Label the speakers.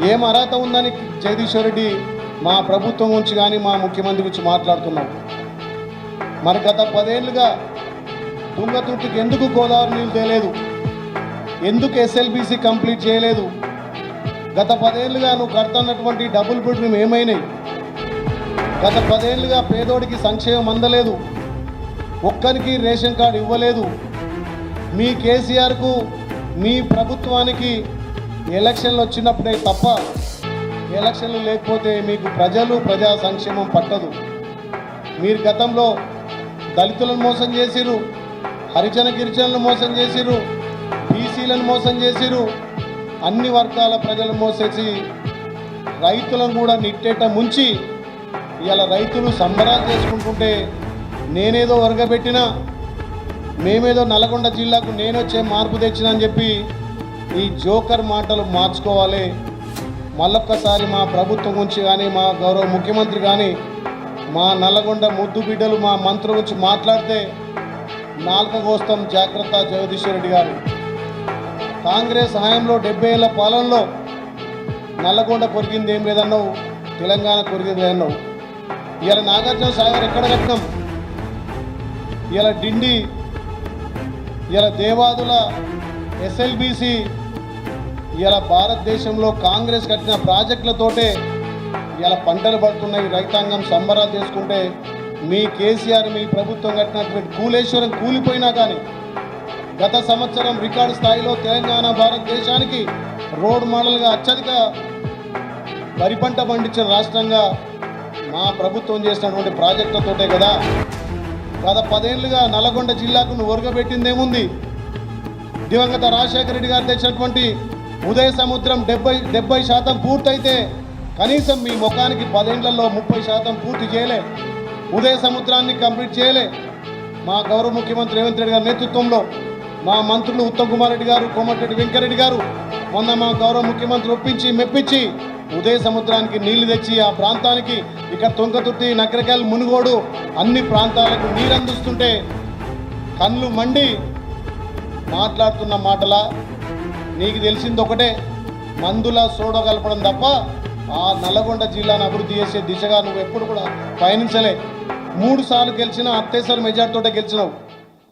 Speaker 1: ఏం అర్హత ఉందని జగదీశ్వర్ రెడ్డి మా ప్రభుత్వం గురించి కానీ మా ముఖ్యమంత్రి గురించి మాట్లాడుతున్నాం. మరి గత పదేళ్ళుగా తుంగతుర్తికి ఎందుకు గోదావరి నీళ్ళు తేలేదు? ఎందుకు ఎస్ఎల్బిసి కంప్లీట్ చేయలేదు? గత పదేళ్ళుగా నువ్వు కడుతున్నటువంటి డబుల్ బెడ్రూమ్ ఏమైనాయి? గత పదేళ్ళుగా పేదోడికి సంక్షేమం అందలేదు. ఒక్కరికి రేషన్ కార్డు ఇవ్వలేదు. మీ కేసీఆర్కు మీ ప్రభుత్వానికి ఎలక్షన్లు వచ్చినప్పుడే తప్ప ఎలక్షన్లు లేకపోతే మీకు ప్రజలు ప్రజా సంక్షేమం పట్టదు. మీరు గతంలో దళితులను మోసం చేసిరు హరిజన గిరిజనులను మోసం చేసిరు బీసీలను మోసం చేసిరు అన్ని వర్గాల ప్రజలను మోసేసి రైతులను కూడా నిట్టేట ముంచి ఇలా రైతులు సంబరాలు చేసుకుంటుంటే నేనేదో వరగబెట్టినా మేమేదో నల్గొండ జిల్లాకు నేనొచ్చే మార్పు తెచ్చినా అని చెప్పి ఈ జోకర్ మాటలు మార్చుకోవాలి. మళ్ళొక్కసారి మా ప్రభుత్వం గురించి కానీ మా గౌరవ ముఖ్యమంత్రి కానీ మా నల్లగొండ ముద్దు బిడ్డలు మా మంత్రుల గురించి మాట్లాడితే నాలుక కోస్తాం జాగ్రత్త జగదీశ్వరరెడ్డి గారు. కాంగ్రెస్ హయాంలో డెబ్బై ఏళ్ళ పాలనలో నల్లగొండ కొరిగింది ఏం లేదన్నావు తెలంగాణ కొరిగింది లేదన్నావు. ఇవాళ నాగార్జున సాగర్ ఎక్కడ కట్టినాం? ఇవాళ డిండి ఇలా దేవాదుల ఎస్ఎల్బిసి ఇలా భారతదేశంలో కాంగ్రెస్ కట్టిన ప్రాజెక్టులతోటే ఇలా పంటలు పడుతున్నాయి రైతాంగం సంబరాలు చేసుకుంటే మీ కేసీఆర్ మీ ప్రభుత్వం కట్టినటువంటి కూలేశ్వరం కూలిపోయినా కానీ గత సంవత్సరం రికార్డు స్థాయిలో తెలంగాణ భారతదేశానికి రోడ్ మోడల్గా అత్యధిక వరి పంట పండించిన రాష్ట్రంగా మా ప్రభుత్వం చేసినటువంటి ప్రాజెక్టులతోటే కదా. గత పదేళ్ళుగా నల్లగొండ జిల్లాకు ఒరగబెట్టిందేముంది? దివంగత రాజశేఖర రెడ్డి గారు తెచ్చినటువంటి ఉదయ సముద్రం డెబ్బై డెబ్బై శాతం పూర్తయితే కనీసం మీ ముఖానికి పదేళ్ళలో ముప్పై శాతం పూర్తి చేయలే. ఉదయ సముద్రాన్ని కంప్లీట్ చేయలే. మా గౌరవ ముఖ్యమంత్రి రేవంత్ రెడ్డి గారి నేతృత్వంలో మా మంత్రులు ఉత్తమ్ కుమార్ రెడ్డి గారు కోమటిరెడ్డి వెంకరెడ్డి గారు మొన్న మా గౌరవ ముఖ్యమంత్రి ఒప్పించి మెప్పించి ఉదయ సముద్రానికి నీళ్ళు తెచ్చి ఆ ప్రాంతానికి ఇక్కడ తొంకతుర్తి నకరకాయలు మునుగోడు అన్ని ప్రాంతాలకు నీరు అందిస్తుంటే కళ్ళు మండి మాట్లాడుతున్న మాటల నీకు తెలిసింది ఒకటే మందుల సోడ కలపడం తప్ప ఆ నల్లగొండ జిల్లాను అభివృద్ధి చేసే దిశగా నువ్వు ఎప్పుడు కూడా పయనించలే. మూడు సార్లు గెలిచినా అత్తేసారి మెజార్టీతోటే గెలిచినావు.